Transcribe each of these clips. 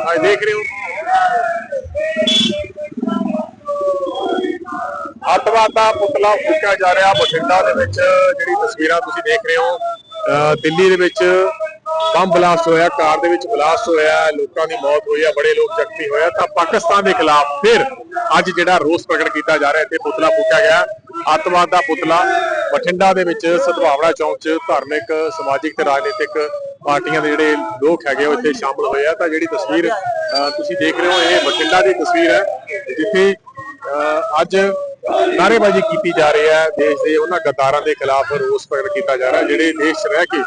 ਅੱਜ ਦੇਖ ਰਹੇ ਹੋ। ਅੱਤਵਾਦ ਦਾ ਪੁਤਲਾ ਫੂਕਿਆ ਜਾ ਰਿਹਾ ਬਠਿੰਡਾ ਦੇ ਵਿੱਚ, ਜਿਹੜੀ ਤਸਵੀਰਾਂ ਤੁਸੀਂ ਦੇਖ ਰਹੇ ਹੋ। ਦਿੱਲੀ ਦੇ ਵਿੱਚ ਬੰਬ ਬਲਾਸਟ ਹੋਇਆ, ਕਾਰ ਦੇ ਵਿੱਚ ਬਲਾਸਟ ਹੋਇਆ, ਲੋਕਾਂ ਦੀ ਮੌਤ ਹੋਈ ਹੈ ਬੜੇ ਲੋਕ ਜ਼ਖਮੀ ਹੋਏ ਤਾਂ ਪਾਕਿਸਤਾਨ ਦੇ ਖਿਲਾਫ ਫਿਰ ਅੱਜ ਜਿਹੜਾ ਰੋਸ ਪ੍ਰਗਟ ਕੀਤਾ ਜਾ ਰਿਹਾ, ਇੱਥੇ ਪੁਤਲਾ ਫੂਕਿਆ ਗਿਆ। ਅੱਤਵਾਦ ਦਾ ਪੁਤਲਾ ਬਠਿੰਡਾ ਦੇ ਵਿੱਚ ਸਦਭਾਵਨਾ ਚੌਂਕ 'ਚ ਧਾਰਮਿਕ, ਸਮਾਜਿਕ ਤੇ ਰਾਜਨੀਤਿਕ ਪਾਰਟੀਆਂ ਦੇ ਜਿਹੜੇ ਲੋਕ ਹੈਗੇ ਉਹ ਇੱਥੇ ਸ਼ਾਮਲ ਹੋਏ ਆ। ਤਾਂ ਜਿਹੜੀ ਤਸਵੀਰ ਤੁਸੀਂ ਦੇਖ ਰਹੇ ਹੋ ਇਹ ਬਠਿੰਡਾ ਦੀ ਤਸਵੀਰ ਹੈ ਜਿੱਥੇ ਅੱਜ ਨਾਅਰੇਬਾਜ਼ੀ ਕੀਤੀ ਜਾ ਰਹੀ ਹੈ। ਦੇਸ਼ ਦੇ ਉਹਨਾਂ ਗੱਦਾਰਾਂ ਦੇ ਖਿਲਾਫ ਰੋਸ ਪ੍ਰਗਟ ਕੀਤਾ ਜਾ ਰਿਹਾ ਜਿਹੜੇ ਦੇਸ਼ 'ਚ ਰਹਿ ਕੇ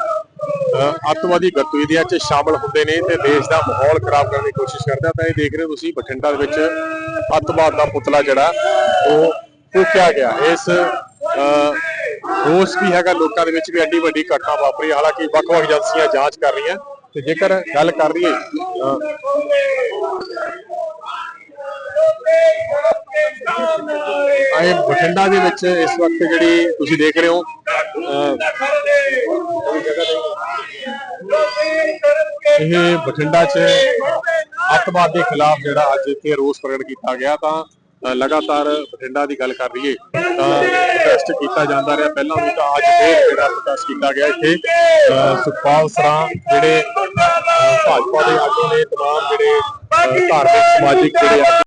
ਅਹ ਅੱਤਵਾਦੀ ਗਤੀਵਿਧੀਆਂ 'ਚ ਸ਼ਾਮਲ ਹੁੰਦੇ ਨੇ ਤੇ ਦੇਸ਼ ਦਾ ਮਾਹੌਲ ਖਰਾਬ ਕਰਨ ਦੀ ਕੋਸ਼ਿਸ਼ ਕਰਦੇ ਆ। ਤਾਂ ਇਹ ਦੇਖ ਰਹੇ ਹੋ ਤੁਸੀਂ ਬਠਿੰਡਾ ਦੇ ਵਿੱਚ ਅੱਤਵਾਦ ਦਾ ਪੁਤਲਾ ਜਿਹੜਾ ਉਹ ਫੂਕਿਆ ਗਿਆ। ਇਸ ਅਹ, ਰੋਸ ਵੀ ਹੈਗਾ ਲੋਕਾਂ ਦੇ ਵਿੱਚ ਵੀ ਐਡੀ ਵੱਡੀ ਘਟਨਾ ਵਾਪਰੀ। ਹਾਲਾਂਕਿ ਵੱਖ-ਵੱਖ ਏਜੰਸੀਆਂ ਜਾਂਚ ਕਰ ਰਹੀਆਂ ਤੇ ਜੇਕਰ ਗੱਲ ਕਰ ਲਈਏ ਅਹ, ਆਏ ਬਠਿੰਡਾ ਦੇ ਵਿੱਚ ਇਸ ਵਕਤ ਜਿਹੜੀ ਤੁਸੀਂ ਦੇਖ ਰਹੇ ਹੋ ਅਹ, ਇਹ ਬਠਿੰਡਾ 'ਚ ਅੱਤਵਾਦ ਦੇ ਖਿਲਾਫ ਜਿਹੜਾ ਅੱਜ ਇੱਥੇ ਰੋਸ ਪ੍ਰਗਟ ਕੀਤਾ ਗਿਆ ਤਾਂ ਲਗਾਤਾਰ ਬਠਿੰਡਾ ਦੀ ਗੱਲ ਕਰ ਰਹੀਏ ਤਾਂ ਪ੍ਰੋਟੈਸਟ ਕੀਤਾ ਜਾਂਦਾ ਰਿਹਾ। ਪਹਿਲਾਂ ਵੀ ਤਾਂ ਅੱਜ ਫੇਰ ਜਿਹੜਾ ਪ੍ਰੋਟੈਸਟ ਕੀਤਾ ਗਿਆ ਇੱਥੇ। ਅ, ਸੁਖਪਾਲ ਸਰਾਂ ਜਿਹੜੇ ਭਾਜਪਾ ਦੇ ਆਗੂ ਨੇ ਤਮਾਮ ਜਿਹੜੇ ਧਾਰਮਿਕ ਸਮਾਜਿਕ ਜਿਹੜੇ ਆਗੂ